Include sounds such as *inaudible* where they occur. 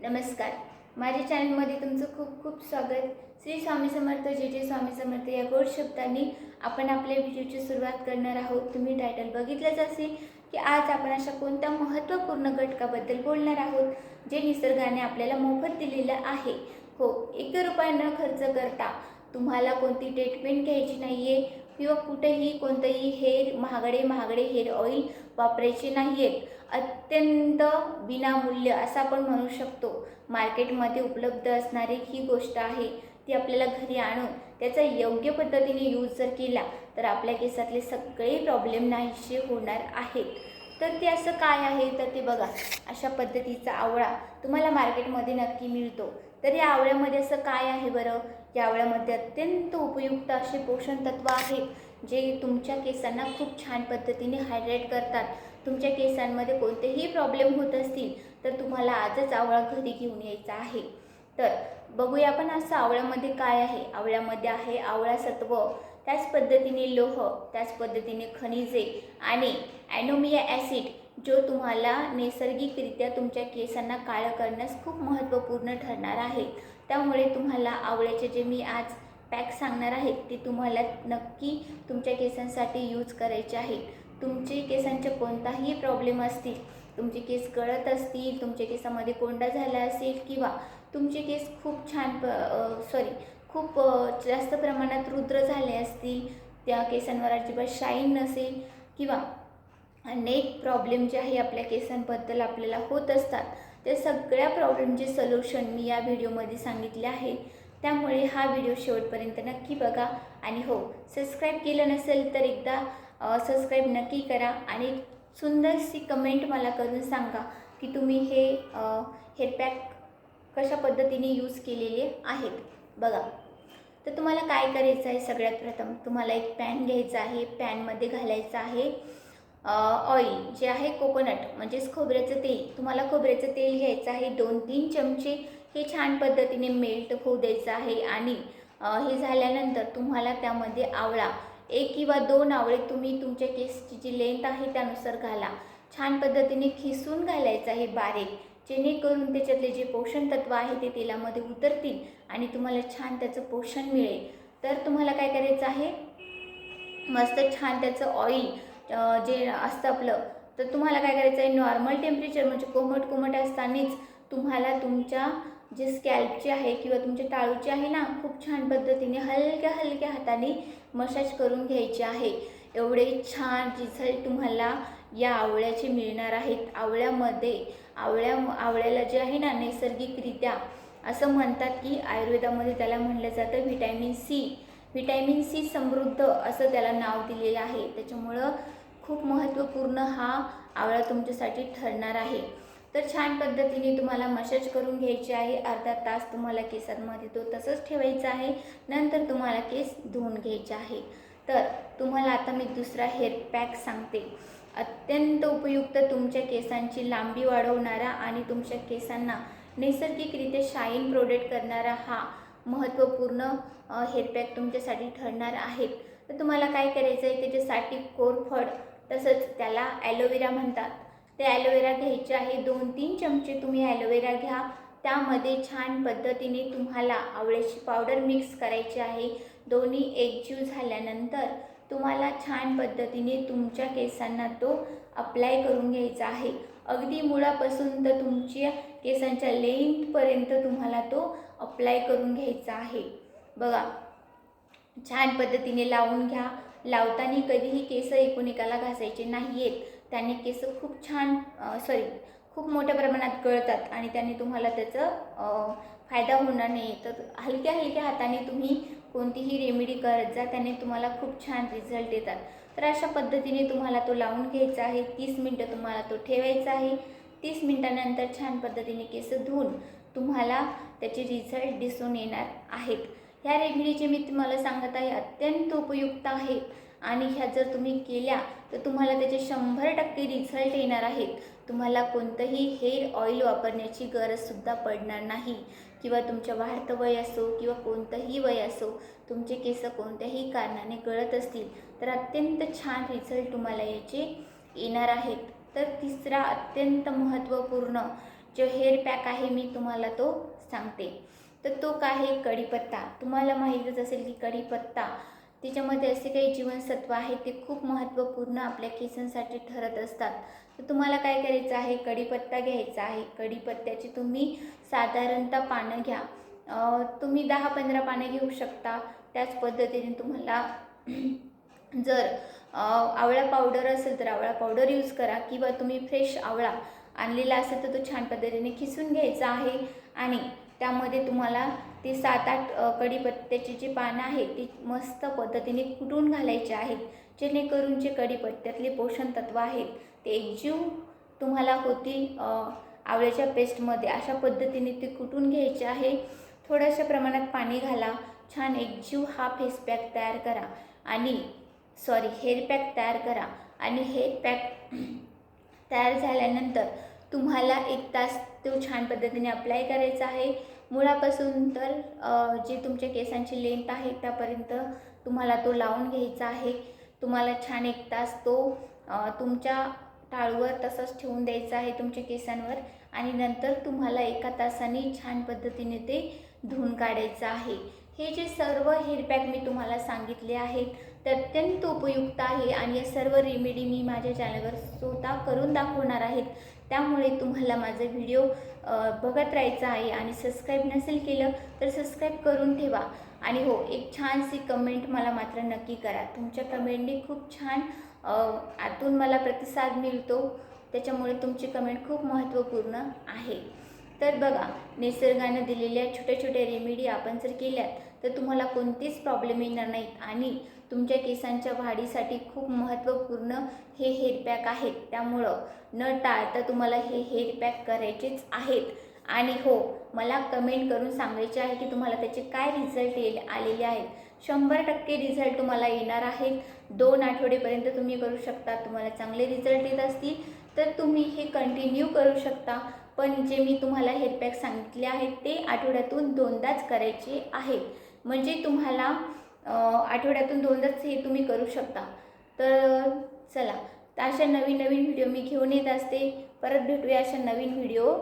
नमस्कार. माझ्या चॅनलमध्ये तुमचं खूप खूप स्वागत. श्री स्वामी समर्थ जे जे स्वामी समर्थ या गोड शब्दांनी आपण आपल्या व्हिडिओची सुरुवात करणार आहोत. तुम्ही टायटल बघितलंच असेल की आज आपण अशा कोणत्या महत्त्वपूर्ण घटकाबद्दल बोलणार आहोत जे निसर्गाने आपल्याला मोफत दिलेलं आहे. हो एक रुपया न खर्च करता तुम्हाला कोणती ट्रीटमेंट घ्यायची नाही आहे किंवा कुठेही कोणतंही हेअर महागडे महागडे हेअर ऑइल वापरायचे नाही आहेत अत्यंत विनामूल्य असं आपण म्हणू शकतो. मार्केटमध्ये उपलब्ध असणारी ही गोष्ट आहे ती आपल्याला घरी आणून त्याचा योग्य पद्धतीने यूज जर केला तर आपल्या केसातले सगळे प्रॉब्लेम नाहीसे होणार आहेत. तर ते असं काय आहे? तर ते बघा अशा पद्धतीचा आवळा तुम्हाला मार्केटमध्ये नक्की मिळतो. तर या आवळ्यामध्ये असं काय आहे बरं? या आवळ्यामध्ये अत्यंत उपयुक्त असे पोषण तत्व आहेत. जे तुमच्या केसांना खूप छान पद्धतीने हायड्रेट करतात. तुमच्या केसांमध्ये कोणतेही प्रॉब्लेम होत असतील तर तुम्हाला आजच आवळा घरी घेऊन यायचा आहे. तर बघूया आपण असं आवळ्यामध्ये काय आहे. आवळ्यामध्ये आहे आवळा सत्व त्याच पद्धतीने लोह त्याच पद्धतीने खनिजे आणि ॲनोमिया ॲसिड जो तुम्हाला नैसर्गिकरित्या तुमच्या केसांना काळं करण्यास खूप महत्त्वपूर्ण ठरणार आहे. त्यामुळे तुम्हाला आवळ्याचे जे मी आज पॅक सांगणार आहे ते तुम्हाला नक्की तुमच्या केसांसाठी यूज करायचे आहे. तुमचे केसांचे कोणताही प्रॉब्लेम असतील तुमचे केस गळत असतील तुमच्या केसामध्ये कोंडा झाला असेल किंवा तुमचे केस खूप छान प सॉरी खूप जास्त प्रमाणात रुद्र झाले असतील त्या केसांवर अजिबात शाईन नसेल किंवा अनेक प्रॉब्लेम जे आहे आपल्या केसांबद्दल आपल्याला होत असतात त्या सगळ्या प्रॉब्लेमचे सोल्युशन मी या व्हिडिओमध्ये सांगितले आहे त्यामुळे हा व्हिडिओ शेवटपर्यंत नक्की बघा. आणि हो सबस्क्राईब केलं नसेल तर एकदा सबस्क्राईब नक्की करा. आणि सुंदरशी कमेंट मला करून सांगा की तुम्ही हे हेअरपॅक कशा पद्धतीने यूज केलेले आहेत. बघा. तर तुम्हाला काय करायचं आहे? सगळ्यात प्रथम तुम्हाला एक पॅन घ्यायचा आहे. पॅनमध्ये घालायचं आहे ऑइल जे आहे कोकोनट म्हणजेच खोबऱ्याचं तेल. तुम्हाला खोबऱ्याचं तेल घ्यायचं आहे दोन तीन चमचे. हे छान पद्धतीने मेल्ट होऊ द्यायचं आहे आणि हे झाल्यानंतर तुम्हाला त्यामध्ये आवळा एक किंवा दोन आवळे तुम्ही तुमच्या केसची जी लेंथ आहे त्यानुसार घाला. छान पद्धतीने खिसून घालायचं आहे बारीक जेणेकरून त्याच्यातले जे पोषण तत्व आहे ते तेलामध्ये उतरतील आणि तुम्हाला छान त्याचं पोषण मिळेल. तर तुम्हाला काय करायचं आहे? मस्त छान त्याचं ऑइल जे असतं आपलं तर तुम्हाला काय करायचं आहे? नॉर्मल टेम्परेचर म्हणजे कोमट कोमट असतानाच तुम्हाला तुमच्या जे स्कॅल्पचे आहे किंवा तुमच्या टाळूचे आहे ना खूप छान पद्धतीने हलक्या हलक्या हाताने मसाज करून घ्यायचे आहे. एवढे छान रिझल्ट तुम्हाला या आवळ्याचे मिळणार आहेत. आवळ्यामध्ये आवळ्या आवळ्याला जे आहे ना नैसर्गिकरित्या असं म्हणतात की आयुर्वेदामध्ये त्याला म्हटलं जातं व्हिटॅमिन सी व्हिटॅमिन सी समृद्ध असं त्याला नाव दिलेलं आहे. त्याच्यामुळं खूप महत्त्वपूर्ण हा आवळा तुमच्यासाठी ठरणार आहे. तर छान पद्धतीने तुम्हाला मसाज करून घ्यायची आहे. अर्धा तास तुम्हाला केसांमध्ये तो तसंच ठेवायचा आहे. नंतर तुम्हाला केस धुवून घ्यायचे आहे. तर तुम्हाला आता मी दुसरा हेअर पॅक सांगते. अत्यंत उपयुक्त तुमच्या केसांची लांबी वाढवणारा आणि तुमच्या केसांना नैसर्गिकरित्या शाईन प्रोडेक्ट करणारा हा महत्त्वपूर्ण हेअरपॅक तुमच्यासाठी ठरणार आहे. तर तुम्हाला काय करायचं आहे त्याच्यासाठी कोरफड तसंच त्याला ॲलोवेरा म्हणतात. ते ॲलोवेरा घ्यायचे आहे. दोन तीन चमचे तुम्ही ॲलोवेरा घ्या. त्यामध्ये छान पद्धतीने तुम्हाला आवळ्याची पावडर मिक्स करायची आहे. दोन्ही एकजीव झाल्यानंतर तुम्हाला छान पद्धतीने तुमच्या केसांना तो अप्लाय करून घ्यायचा आहे. अगदी मुळापासून तर तुमच्या केसांच्या लेंथपर्यंत तुम्हाला तो अप्लाय करून घ्यायचा आहे. बघा छान पद्धतीने लावून घ्या. लावताना कधीही केस एकूण एकाला घासायचे नाही आहेत त्याने केस खूप छान सॉरी खूप मोठ्या प्रमाणात गळतात आणि त्याने तुम्हाला त्याचं फायदा होणार नाही. तर हलक्या हलक्या हाताने तुम्ही कोणतीही रेमेडी करत जा त्याने तुम्हाला खूप छान रिझल्ट येतात. तर अशा पद्धतीने तुम्हाला तो लावून घ्यायचा आहे. तीस मिनटं तुम्हाला तो ठेवायचा आहे. तीस मिनटानंतर छान पद्धतीने केस धुवून तुम्हाला त्याचे रिझल्ट दिसून येणार आहेत. ह्या रेमेडीचे मी तुम्हाला सांगत आहे अत्यंत उपयुक्त आहे. आणि ह्या जर तुम्ही केल्या तर तुम्हाला त्याचे शंभर टक्के रिझल्ट येणार आहेत. तुम्हाला कोणतंही हेअर ऑइल वापरण्याची गरजसुद्धा पडणार नाही. किंवा तुमच्या वाढतं वय असो किंवा कोणतंही वय असो तुमचे केस कोणत्याही कारणाने गळत असतील तर अत्यंत छान रिझल्ट तुम्हाला याचे येणार आहेत. तर तिसरा अत्यंत महत्त्वपूर्ण जो हेअर पॅक आहे मी तुम्हाला तो सांगते. तर तो काय आहे? कढीपत्ता. तुम्हाला माहीतच असेल की कढीपत्ता त्याच्यामध्ये असे काही जीवनसत्व आहे ते खूप महत्त्वपूर्ण आपल्या केसांसाठी ठरत असतात. तर तुम्हाला काय करायचं आहे? कढीपत्ता घ्यायचा आहे. कढीपत्त्याची तुम्ही साधारणतः पानं घ्या. तुम्ही दहा पंधरा पानं घेऊ शकता. त्याच पद्धतीने तुम्हाला *clears throat* जर आवळा पावडर असेल तर आवळा पावडर यूज करा किंवा तुम्ही फ्रेश आवळा आणलेला असेल तर तो छान पद्धतीने खिसून घ्यायचा आहे आणि त्यामध्ये तुम्हाला ती सात आठ कढीपत्त्याची जी पानं आहेत ती मस्त पद्धतीने कुटून घालायची आहेत जेणेकरून जे कढीपत्त्यातले पोषण तत्व आहेत ते एकजीव तुम्हाला होतील आवळ्याच्या पेस्टमध्ये. अशा पद्धतीने ते कुटून घ्यायचे आहे. थोड्याशा प्रमाणात पाणी घाला. छान एकजीव हा फेस पॅक तयार करा. आणि सॉरी हेअर पॅक तयार करा. आणि हेअर पॅक तयार झाल्यानंतर तुम्हाला एक तास तो छान पद्धतीने अप्लाय करायचा आहे. मुळापासून तर जे तुमच्या केसांची लेंथ आहे त्यापर्यंत तुम्हाला तो लावून घ्यायचा आहे. तुम्हाला छान एक तास तो तुमच्या टाळूवर तसंच ठेवून द्यायचा आहे तुमच्या केसांवर आणि नंतर तुम्हाला एका तासाने छान पद्धतीने ते धुवून काढायचं आहे. हे जे सर्व हेअरपॅक मी तुम्हाला सांगितले आहेत ते अत्यंत उपयुक्त आहे आणि या सर्व रेमेडी मी माझ्या चॅनलवर स्वतः करून दाखवणार आहेत. त्यामुळे तुम्हाला माझा व्हिडिओ बघत राहायचा आहे आणि सबस्क्राईब नसेल केलं तर सबस्क्राईब करून ठेवा. आणि हो एक छानशी कमेंट मला मात्र नक्की करा. तुमच्या कमेंटने खूप छान आतून मला प्रतिसाद मिळतो. त्याच्यामुळे तुमची कमेंट खूप महत्त्वपूर्ण आहे. तर बघा निसर्गानं दिलेल्या छोट्या छोट्या रेमेडी आपण जर केल्यात तर तुम्हाला कोणतेच प्रॉब्लेम येणार नाहीत. आणि तुमच्या केसांच्या वाढीसाठी खूप महत्त्वपूर्ण हे हेअर पॅक आहेत. त्यामुळं न टाळता तुम्हाला हे हेअर पॅक करायचेच आहेत. आणि हो मला कमेंट करून सांगायचे आहे की तुम्हाला त्याचे काय रिझल्ट येईल आलेले आहेत. शंभर टक्के रिझल्ट तुम्हाला येणार आहेत. दोन आठवडेपर्यंत तुम्ही करू शकता तुम्हाला चांगले रिझल्ट येत असतील. तर तुम्ही हे कंटिन्यू करू शकता. पण जे मी तुम्हाला हेअरपॅक सांगितले आहेत ते आठवड्यातून दोनदाच करायचे आहेत. म्हणजे तुम्हाला आठवड्यातून दोनदाच हे तुम्ही करू शकता. तर चला तर अशा नवीन नवीन व्हिडिओ मी घेऊन येत असते. परत भेटूया अशा नवीन व्हिडिओ